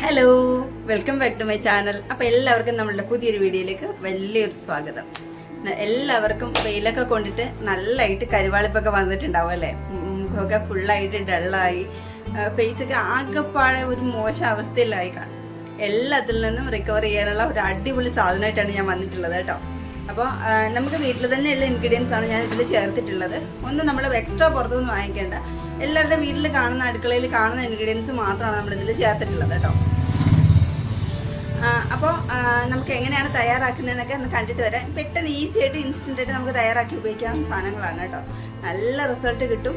Hello welcome back to my channel അപ്പോൾ എല്ലാവർക്കും നമ്മളുടെ പുതിയൊരു വീഡിയോയിലേക്ക് വലിയൊരു സ്വാഗതം. എല്ലാവർക്കും വെയിലൊക്കെ കൊണ്ടിട്ട് നല്ലായിട്ട് കരുവാളിപ്പൊക്കെ വന്നിട്ടുണ്ടാവും അല്ലേ? മുഖമൊക്കെ ഫുള്ളായിട്ട് ഡള്ളായി ഫേസൊക്കെ ആകെപ്പാടെ ഒരു മോശം അവസ്ഥയിലായി കാണും. എല്ലാത്തിൽ നിന്നും റിക്കവർ ചെയ്യാനുള്ള ഒരു അടിപൊളി സാധനമായിട്ടാണ് ഞാൻ വന്നിട്ടുള്ളത് കേട്ടോ. അപ്പോൾ നമുക്ക് വീട്ടിൽ തന്നെയുള്ള ഇൻഗ്രീഡിയൻസ് ആണ് ഞാൻ ഇതിൽ ചേർത്തിട്ടുള്ളത്. ഒന്ന് നമ്മൾ എക്സ്ട്രാ പുറത്തുനിന്ന് വാങ്ങിക്കേണ്ട. എല്ലാവരുടെ വീട്ടിൽ കാണുന്ന അടുക്കളയിൽ കാണുന്ന ഇൻഗ്രീഡിയൻസ് മാത്രമാണ് നമ്മൾ ഇതിൽ ചേർത്തിട്ടുള്ളത് കേട്ടോ. അപ്പോൾ നമുക്ക് എങ്ങനെയാണ് തയ്യാറാക്കുന്നതെന്നൊക്കെ ഒന്ന് കണ്ടിട്ട് വരാം. പെട്ടെന്ന് ഈസി ആയിട്ട് ഇൻസ്റ്റന്റ് ആയിട്ട് നമുക്ക് തയ്യാറാക്കി ഉപയോഗിക്കാവുന്ന സാധനങ്ങളാണ് കേട്ടോ. നല്ല റിസൾട്ട് കിട്ടും.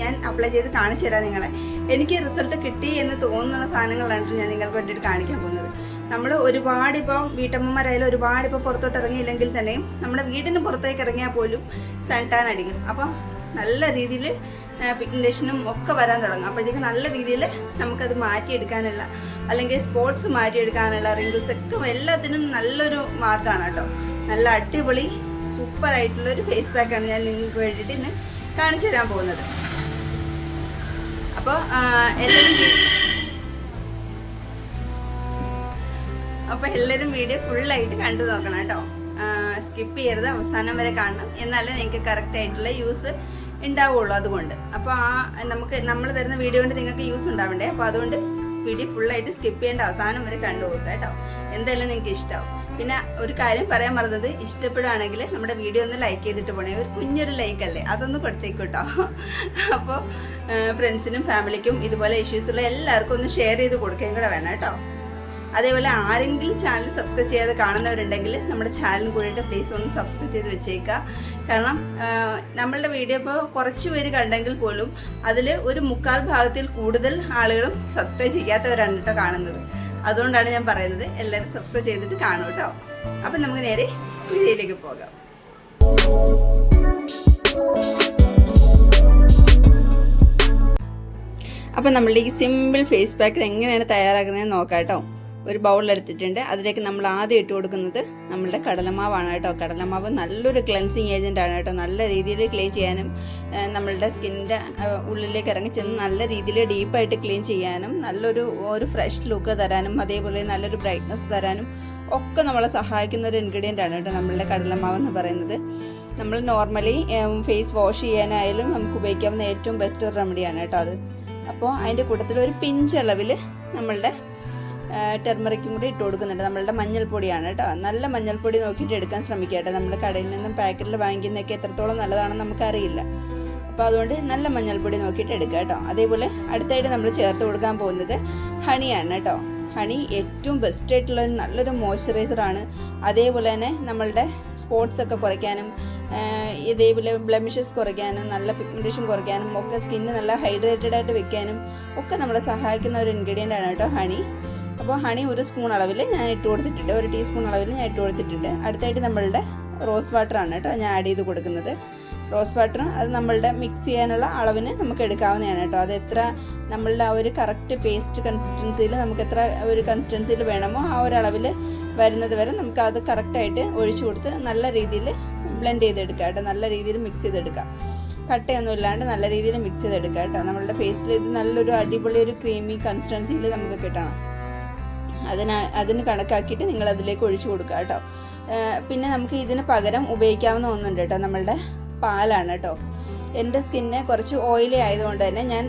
ഞാൻ അപ്ലൈ ചെയ്ത് കാണിച്ചു തരാം നിങ്ങളെ. എനിക്ക് റിസൾട്ട് കിട്ടി എന്ന് തോന്നുന്ന സാധനങ്ങളാണ് ഞാൻ നിങ്ങൾക്ക് വേണ്ടിയിട്ട് കാണിക്കാൻ പോകുന്നത്. നമ്മൾ ഒരുപാട് ഇപ്പം വീട്ടമ്മമാരായാലും ഒരുപാട് ഇപ്പോൾ പുറത്തോട്ട് ഇറങ്ങിയില്ലെങ്കിൽ തന്നെയും നമ്മുടെ വീടിന് പുറത്തേക്ക് ഇറങ്ങിയാൽ പോലും സൺടാൻ അടിക്കും. അപ്പം നല്ല രീതിയിൽ പിഗ്നേഷനും ഒക്കെ വരാൻ തുടങ്ങും. അപ്പോഴത്തേക്ക് നല്ല രീതിയിൽ നമുക്കത് മാറ്റിയെടുക്കാനുള്ള അല്ലെങ്കിൽ സ്പോട്സ് മാറ്റിയെടുക്കാനുള്ള റിങ്കിൾസ് ഒക്കെ എല്ലാത്തിനും നല്ലൊരു മാർഗമാണ് കേട്ടോ. നല്ല അടിപൊളി സൂപ്പർ ആയിട്ടുള്ള ഒരു ഫേസ് പാക്കാണ് ഞാൻ നിങ്ങൾക്ക് വേണ്ടിയിട്ട് ഇന്ന് കാണിച്ചു തരാൻ പോകുന്നത്. അപ്പോൾ എല്ലാവരും അപ്പോൾ എല്ലാവരും വീഡിയോ ഫുള്ളായിട്ട് കണ്ടു നോക്കണം കേട്ടോ. സ്കിപ്പ് ചെയ്യരുത്. അവസാനം വരെ കാണണം. എന്നാലേ നിങ്ങൾക്ക് കറക്റ്റ് ആയിട്ടുള്ള യൂസ് ഉണ്ടാവുള്ളൂ അതുകൊണ്ട്. അപ്പോൾ ആ നമുക്ക് നമ്മൾ തരുന്ന വീഡിയോ കൊണ്ട് നിങ്ങൾക്ക് യൂസ് ഉണ്ടാവണ്ടേ? അപ്പോൾ അതുകൊണ്ട് വീഡിയോ ഫുള്ളായിട്ട് സ്കിപ്പ് ചെയ്യേണ്ട അവസാനം വരെ കണ്ടു പോകുക കേട്ടോ. എന്തായാലും നിങ്ങൾക്ക് ഇഷ്ടമാവും പിന്നെ ഒരു കാര്യം പറയാൻ മറന്നത് ഇഷ്ടപ്പെടുകയാണെങ്കിൽ നമ്മുടെ വീഡിയോ ഒന്ന് ലൈക്ക് ചെയ്തിട്ട് പോണേ. ഒരു കുഞ്ഞൊരു ലൈക്ക് അല്ലേ? അതൊന്ന് കൊടുത്തേക്കൂട്ടോ അപ്പോൾ ഫ്രണ്ട്സിനും ഫാമിലിക്കും ഇതുപോലെ ഇഷ്യൂസ് ഉള്ള എല്ലാവർക്കും ഒന്ന് ഷെയർ ചെയ്ത് കൊടുക്കുകയും കൂടെ വേണം കേട്ടോ. അതേപോലെ ആരെങ്കിലും ചാനൽ സബ്സ്ക്രൈബ് ചെയ്യാതെ കാണുന്നവരുണ്ടെങ്കിൽ നമ്മുടെ ചാനൽ കൂടിയിട്ട് പ്ലീസ് ഒന്ന് സബ്സ്ക്രൈബ് ചെയ്ത് വെച്ചേക്കുക. കാരണം നമ്മളുടെ വീഡിയോ ഇപ്പോൾ കുറച്ച് പേര് കണ്ടെങ്കിൽ പോലും അതിൽ ഒരു മുക്കാൽ ഭാഗത്തിൽ കൂടുതൽ ആളുകളും സബ്സ്ക്രൈബ് ചെയ്യാത്തവരാണ് കേട്ടോ കാണുന്നത്. അതുകൊണ്ടാണ് ഞാൻ പറയുന്നത് എല്ലാവരും സബ്സ്ക്രൈബ് ചെയ്തിട്ട് കാണും കേട്ടോ. അപ്പം നമുക്ക് നേരെ വീഡിയോയിലേക്ക് പോകാം. അപ്പം നമ്മളുടെ ഈ സിമ്പിൾ ഫേസ് പാക്ക് എങ്ങനെയാണ് തയ്യാറാക്കുന്നതെന്ന് നോക്കാം കേട്ടോ. ഒരു ബൗളിലെടുത്തിട്ടുണ്ട് അതിലേക്ക് നമ്മൾ ആദ്യം ഇട്ട് കൊടുക്കുന്നത് നമ്മളുടെ കടലമാവാണ് കേട്ടോ. കടലമാവ് നല്ലൊരു ക്ലെൻസിങ് ഏജന്റ് ആണ് കേട്ടോ. നല്ല രീതിയിൽ ക്ലീൻ ചെയ്യാനും നമ്മളുടെ സ്കിന്നിന്റെ ഉള്ളിലേക്ക് ഇറങ്ങി ചെന്ന് നല്ല രീതിയിൽ ഡീപ്പായിട്ട് ക്ലീൻ ചെയ്യാനും നല്ലൊരു ഒരു ഫ്രഷ് ലുക്ക് തരാനും അതേപോലെ നല്ലൊരു ബ്രൈറ്റ്നസ് തരാനും ഒക്കെ നമ്മളെ സഹായിക്കുന്ന ഒരു ഇൻഗ്രീഡിയന്റ് ആണ് കേട്ടോ നമ്മളുടെ കടലമാവ് എന്ന് പറയുന്നത്. നമ്മൾ നോർമലി ഫേസ് വാഷ് ചെയ്യാനായാലും നമുക്ക് ഉപയോഗിക്കാവുന്ന ഏറ്റവും ബെസ്റ്റ് റെമഡിയാണ് കേട്ടോ അത്. അപ്പോൾ അതിന്റെ കൂട്ടത്തിൽ ഒരു പിഞ്ച് അളവിൽ നമ്മളുടെ ടെർമറിക്കും കൂടി ഇട്ട് കൊടുക്കുന്നുണ്ട്. നമ്മളുടെ മഞ്ഞൾപ്പൊടിയാണ് കേട്ടോ. നല്ല മഞ്ഞൾപ്പൊടി നോക്കിയിട്ട് എടുക്കാൻ ശ്രമിക്കുക കേട്ടോ. നമ്മൾ കടയിൽ നിന്നും പാക്കറ്റിൽ വാങ്ങിക്കുന്നതൊക്കെ എത്രത്തോളം നല്ലതാണെന്ന് നമുക്കറിയില്ല. അപ്പോൾ അതുകൊണ്ട് നല്ല മഞ്ഞൾപ്പൊടി നോക്കിയിട്ട് എടുക്കുക കേട്ടോ. അതേപോലെ അടുത്തായിട്ട് നമ്മൾ ചേർത്ത് കൊടുക്കാൻ പോകുന്നത് ഹണിയാണ് കേട്ടോ. ഹണി ഏറ്റവും ബെസ്റ്റ് ആയിട്ടുള്ള നല്ലൊരു മോയ്സ്ചറൈസറാണ് അതേപോലെ തന്നെ നമ്മളുടെ സ്പോട്ട്സ് ഒക്കെ കുറയ്ക്കാനും ഇതേപോലെ ബ്ലമിഷസ് കുറയ്ക്കാനും നല്ല പിഗ്മെന്റേഷൻ കുറയ്ക്കാനും ഒക്കെ സ്കിന്ന് നല്ല ഹൈഡ്രേറ്റഡ് ആയിട്ട് വെക്കാനും ഒക്കെ നമ്മളെ സഹായിക്കുന്ന ഒരു ഇൻഗ്രീഡിയന്റ് ആണ് കേട്ടോ ഹണി. അപ്പോൾ ഹണി ഒരു സ്പൂൺ അളവിൽ ഞാൻ ഇട്ട് കൊടുത്തിട്ടുണ്ട്. ഒരു ടീസ്പൂൺ അളവിൽ ഞാൻ ഇട്ട് കൊടുത്തിട്ടുണ്ട്. അടുത്തായിട്ട് നമ്മളുടെ റോസ് വാട്ടർ ആണ് കേട്ടോ ഞാൻ ആഡ് ചെയ്ത് കൊടുക്കുന്നത്. റോസ് വാട്ടർ അത് നമ്മളുടെ മിക്സ് ചെയ്യാനുള്ള അളവിന് നമുക്ക് എടുക്കാവുന്നതാണ് കേട്ടോ. അത് എത്ര നമ്മളുടെ ആ ഒരു കറക്റ്റ് പേസ്റ്റ് കൺസിസ്റ്റൻസിയിൽ നമുക്ക് എത്ര ഒരു കൺസിസ്റ്റൻസിയിൽ വേണമോ ആ ഒരു അളവിൽ വരുന്നത് വരെ നമുക്ക് അത് കറക്റ്റായിട്ട് ഒഴിച്ചു കൊടുത്ത് നല്ല രീതിയിൽ ബ്ലെൻഡ് ചെയ്തെടുക്കുക കേട്ടോ. നല്ല രീതിയിൽ മിക്സ് ചെയ്തെടുക്കുക കട്ടയൊന്നും ഇല്ലാണ്ട് നല്ല രീതിയിൽ മിക്സ് ചെയ്തെടുക്കുക കേട്ടോ. നമ്മളുടെ ഫേസിൽ ഇത് നല്ലൊരു അടിപൊളി ഒരു ക്രീമി കൺസിസ്റ്റൻസിയിൽ നമുക്ക് കിട്ടണം. അതിന് അതിന് കണക്കാക്കിയിട്ട് നിങ്ങൾ അതിലേക്ക് ഒഴിച്ചു കൊടുക്കുക കേട്ടോ. പിന്നെ നമുക്ക് ഇതിന് പകരം ഉപയോഗിക്കാവുന്ന ഒന്നുണ്ട് കേട്ടോ നമ്മളുടെ പാലാണ് കേട്ടോ. എന്റെ സ്കിന്നെ കുറച്ച് ഓയിലി ആയതുകൊണ്ട് തന്നെ ഞാൻ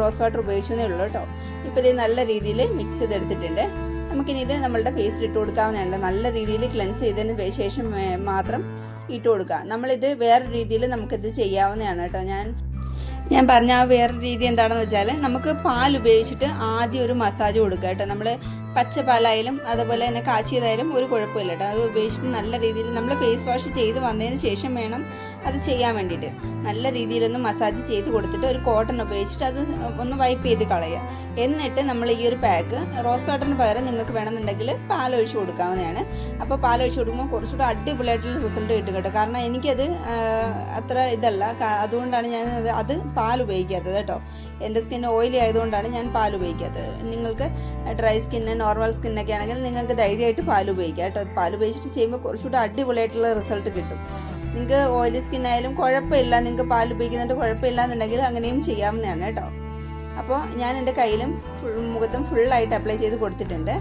റോസ് വാട്ടർ ഉപയോഗിച്ചതേ ഉള്ളൂ കേട്ടോ. ഇപ്പോൾ ഇത് നല്ല രീതിയിൽ മിക്സ് ചെയ്തെടുത്തിട്ടുണ്ട്. നമുക്കിനി ഇത് നമ്മളുടെ ഫേസിൽ ഇട്ട് കൊടുക്കാവുന്നതാണ് നല്ല രീതിയിൽ ക്ലെൻസ് ചെയ്തതിന് ശേഷം മാത്രം ഇട്ട് കൊടുക്കുക. നമ്മളിത് വേറെ രീതിയിൽ നമുക്കിത് ചെയ്യാവുന്നതാണ് കേട്ടോ. ഞാൻ ഞാൻ പറഞ്ഞ ആ വേറൊരു രീതി എന്താണെന്ന് വെച്ചാൽ നമുക്ക് പാൽ ഉപയോഗിച്ചിട്ട് ആദ്യം ഒരു മസാജ് കൊടുക്കുക കേട്ടോ. നമ്മൾ പച്ച പാലായാലും അതുപോലെ തന്നെ കാച്ചിയതായാലും ഒരു കുഴപ്പമില്ല കേട്ടോ. അത് ഉപയോഗിച്ചിട്ട് നല്ല രീതിയിൽ നമ്മൾ ഫേസ് വാഷ് ചെയ്ത് വന്നതിന് ശേഷം വേണം അത് ചെയ്യാൻ വേണ്ടിയിട്ട്. നല്ല രീതിയിലൊന്ന് മസാജ് ചെയ്ത് കൊടുത്തിട്ട് ഒരു കോട്ടൺ ഉപയോഗിച്ചിട്ട് അത് ഒന്ന് വൈപ്പ് ചെയ്ത് കളയുക. എന്നിട്ട് നമ്മൾ ഈ ഒരു പാക്ക് റോസ് വാട്ടറിന് പകരം നിങ്ങൾക്ക് വേണമെന്നുണ്ടെങ്കിൽ പാലൊഴിച്ച് കൊടുക്കാവുന്നതാണ്. അപ്പോൾ പാലൊഴിച്ച് കൊടുക്കുമ്പോൾ കുറച്ചുകൂടെ അടിപൊളിയായിട്ടുള്ള റിസൾട്ട് കിട്ടും കേട്ടോ. കാരണം എനിക്കത് അത്ര ഇതല്ല. അതുകൊണ്ടാണ് ഞാൻ അത് അത് പാൽ ഉപയോഗിക്കാത്തത് കേട്ടോ. എന്റെ സ്കിൻ ഓയിലി ആയതുകൊണ്ടാണ് ഞാൻ പാൽ ഉപയോഗിക്കാത്തത്. നിങ്ങൾക്ക് ഡ്രൈ സ്കിന്ന് നോർമൽ സ്കിന്നൊക്കെ ആണെങ്കിൽ നിങ്ങൾക്ക് ധൈര്യമായിട്ട് പാൽ ഉപയോഗിക്കാം കേട്ടോ. പാൽ ഉപയോഗിച്ചിട്ട് ചെയ്യുമ്പോൾ കുറച്ചുകൂടെ അടിപൊളിയായിട്ടുള്ള റിസൾട്ട് കിട്ടും. നിങ്ങൾക്ക് ഓയിലി സ്കിൻ ആയാലും കുഴപ്പമില്ല. നിങ്ങൾക്ക് പാൽ ഉപയോഗിക്കുന്നുണ്ട് കുഴപ്പമില്ല എന്നുണ്ടെങ്കിൽ അങ്ങനെയും ചെയ്യാവുന്നതാണ് കേട്ടോ. അപ്പോൾ ഞാൻ എന്റെ കയ്യിലും ഫുൾ മുഖത്തും ഫുള്ളായിട്ട് അപ്ലൈ ചെയ്ത് കൊടുത്തിട്ടുണ്ട്.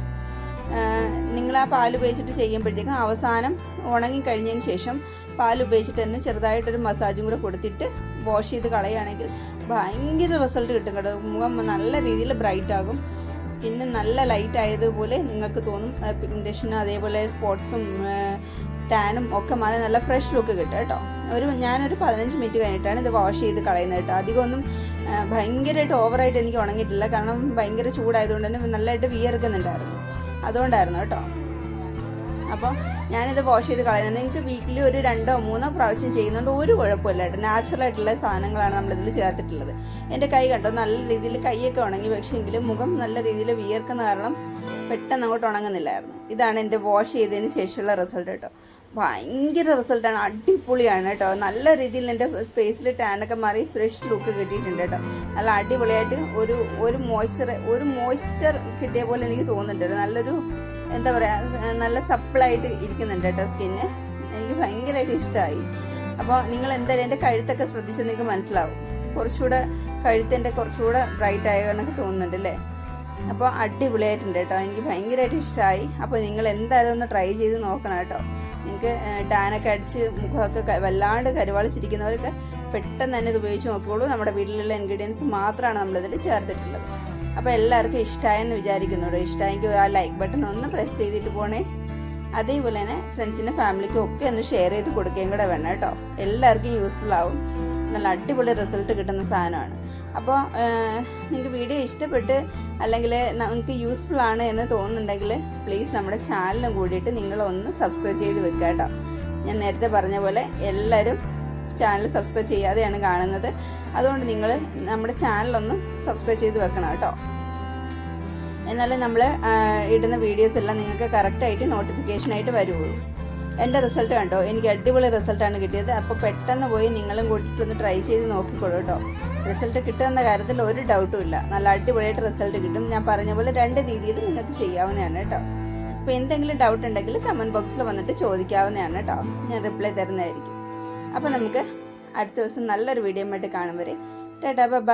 നിങ്ങൾ ആ പാൽ ഉപയോഗിച്ചിട്ട് ചെയ്യുമ്പോഴത്തേക്കും അവസാനം ഉണങ്ങി കഴിഞ്ഞതിന് ശേഷം പാൽ ഉപയോഗിച്ചിട്ട് തന്നെ ചെറുതായിട്ടൊരു മസാജും കൂടെ കൊടുത്തിട്ട് വാഷ് ചെയ്ത് കളയുകയാണെങ്കിൽ ഭയങ്കര റിസൾട്ട് കിട്ടും കേട്ടോ. മുഖം നല്ല രീതിയിൽ ബ്രൈറ്റ് ആകും. സ്കിന്ന് നല്ല ലൈറ്റ് ആയതുപോലെ നിങ്ങൾക്ക് തോന്നും. പിഗ്മെന്റേഷനും അതേപോലെ സ്പോട്ട്സും ടാനും ഒക്കെ മാറി നല്ല ഫ്രഷ് ലുക്ക് കിട്ടും കേട്ടോ. ഒരു ഞാനൊരു പതിനഞ്ച് മിനിറ്റ് കഴിഞ്ഞിട്ടാണ് ഇത് വാഷ് ചെയ്ത് കളയുന്നത് കേട്ടോ. അധികമൊന്നും ഭയങ്കരമായിട്ട് ഓവറായിട്ട് എനിക്ക് ഉണങ്ങിയിട്ടില്ല. കാരണം ഭയങ്കര ചൂടായതുകൊണ്ട് തന്നെ നല്ലതായിട്ട് വിയർക്കുന്നുണ്ടായിരുന്നു. അതുകൊണ്ടായിരുന്നു കേട്ടോ. അപ്പോൾ ഞാനിത് വാഷ് ചെയ്ത് കളയുന്നത്. നിങ്ങൾക്ക് വീക്കിലി ഒരു രണ്ടോ മൂന്നോ പ്രാവശ്യം ചെയ്യുന്നതുകൊണ്ട് ഒരു കുഴപ്പമില്ല കേട്ടോ. നാച്ചുറൽ ആയിട്ടുള്ള സാധനങ്ങളാണ് നമ്മളിതിൽ ചേർത്തിട്ടുള്ളത്. എന്റെ കൈ കണ്ടോ? നല്ല രീതിയിൽ കൈയൊക്കെ ഉണങ്ങി. പക്ഷേ എങ്കിലും മുഖം നല്ല രീതിയിൽ വിയർക്കുന്ന കാരണം പെട്ടെന്ന് അങ്ങോട്ട് ഉണങ്ങുന്നില്ലായിരുന്നു. ഇതാണ് എന്റെ വാഷ് ചെയ്തതിന് ശേഷമുള്ള റിസൾട്ട് കേട്ടോ. ഭയങ്കര റിസൾട്ടാണ് അടിപൊളിയാണ് കേട്ടോ. നല്ല രീതിയിൽ എന്റെ സ്പേസിൽ ടാനൊക്കെ മാറി ഫ്രഷ് ലുക്ക് കിട്ടിയിട്ടുണ്ട് കേട്ടോ. നല്ല അടിപൊളിയായിട്ട് ഒരു ഒരു മോയ്സ്ചർ ഒരു മോയ്സ്ചർ കിട്ടിയ പോലെ എനിക്ക് തോന്നുന്നുണ്ട് നല്ലൊരു എന്താ പറയുക നല്ല സപ്പിളായിട്ട് ഇരിക്കുന്നുണ്ട് കേട്ടോ സ്കിന്ന്. എനിക്ക് ഭയങ്കരമായിട്ട് ഇഷ്ടമായി അപ്പോൾ നിങ്ങൾ എന്തായാലും എന്റെ കഴുത്തൊക്കെ ശ്രദ്ധിച്ചാൽ നിങ്ങൾക്ക് മനസ്സിലാവും. കുറച്ചുകൂടെ കഴുത്തിന്റെ കുറച്ചുകൂടെ ബ്രൈറ്റ് ആയ കണക്ക് തോന്നുന്നുണ്ട് അല്ലേ? അപ്പോൾ അടിപൊളിയായിട്ടുണ്ട് കേട്ടോ. എനിക്ക് ഭയങ്കരമായിട്ട് ഇഷ്ടമായി അപ്പോൾ നിങ്ങൾ എന്തായാലും ഒന്ന് ട്രൈ ചെയ്ത് നോക്കണം കേട്ടോ. നിങ്ങൾക്ക് ടാനൊക്കെ അടിച്ച് മുഖമൊക്കെ വല്ലാണ്ട് കരുവാളിച്ചിരിക്കുന്നവർക്ക് പെട്ടെന്ന് തന്നെ ഇത് ഉപയോഗിച്ച് നോക്കുകയുള്ളൂ നമ്മുടെ വീട്ടിലുള്ള ഇൻഗ്രീഡിയൻസ് മാത്രമാണ് നമ്മളിതിൽ ചേർത്തിട്ടുള്ളത്. അപ്പോൾ എല്ലാവർക്കും ഇഷ്ടമായെന്ന് വിചാരിക്കുന്നുണ്ടോ ഇഷ്ടമായെങ്കിൽ ആ ലൈക്ക് ബട്ടൺ ഒന്ന് പ്രസ് ചെയ്തിട്ട് പോണേ. അതേപോലെ തന്നെ ഫ്രണ്ട്സിനും ഫാമിലിക്കും ഒക്കെ ഒന്ന് ഷെയർ ചെയ്ത് കൊടുക്കുകയും കൂടെ വേണം കേട്ടോ. എല്ലാവർക്കും യൂസ്ഫുൾ ആവും. നല്ല അടിപൊളി റിസൾട്ട് കിട്ടുന്ന സാധനമാണ്. അപ്പോൾ നിങ്ങൾക്ക് വീഡിയോ ഇഷ്ടപ്പെട്ട് അല്ലെങ്കിൽ നിങ്ങൾക്ക് യൂസ്ഫുൾ ആണ് എന്ന് തോന്നുന്നുണ്ടെങ്കിൽ പ്ലീസ് നമ്മുടെ ചാനലും കൂടിയിട്ട് നിങ്ങളൊന്ന് സബ്സ്ക്രൈബ് ചെയ്ത് വെക്കുക കേട്ടോ. ഞാൻ നേരത്തെ പറഞ്ഞ പോലെ എല്ലാവരും ചാനൽ സബ്സ്ക്രൈബ് ചെയ്യാതെയാണ് കാണുന്നത്. അതുകൊണ്ട് നിങ്ങൾ നമ്മുടെ ചാനലൊന്ന് സബ്സ്ക്രൈബ് ചെയ്ത് വെക്കണം കേട്ടോ. എന്നാലേ നമ്മൾ ഇടുന്ന വീഡിയോസ് എല്ലാം നിങ്ങൾക്ക് കറക്റ്റായിട്ട് നോട്ടിഫിക്കേഷനായിട്ട് വരുള്ളൂ. എന്റെ റിസൾട്ട് കണ്ടോ? എനിക്ക് അടിപൊളി റിസൾട്ടാണ് കിട്ടിയത്. അപ്പോൾ പെട്ടെന്ന് പോയി നിങ്ങളും കൂട്ടിയിട്ടൊന്ന് ട്രൈ ചെയ്ത് നോക്കിക്കോളൂ കേട്ടോ. റിസൾട്ട് കിട്ടുമെന്ന കാര്യത്തിൽ ഒരു ഡൗട്ടും ഇല്ല. നല്ല അടിപൊളിയായിട്ട് റിസൾട്ട് കിട്ടും. ഞാൻ പറഞ്ഞ പോലെ രണ്ട് രീതിയിൽ നിങ്ങൾക്ക് ചെയ്യാവുന്നതാണ് കേട്ടോ. അപ്പോൾ എന്തെങ്കിലും ഡൗട്ട് ഉണ്ടെങ്കിൽ കമന്റ് ബോക്സിൽ വന്നിട്ട് ചോദിക്കാവുന്നതാണ് കേട്ടോ. ഞാൻ റിപ്ലൈ തരുന്നതായിരിക്കും. അപ്പോൾ നമുക്ക് അടുത്ത ദിവസം നല്ലൊരു വീഡിയോ ആയിട്ട് കാണും വരെ. Tata bye.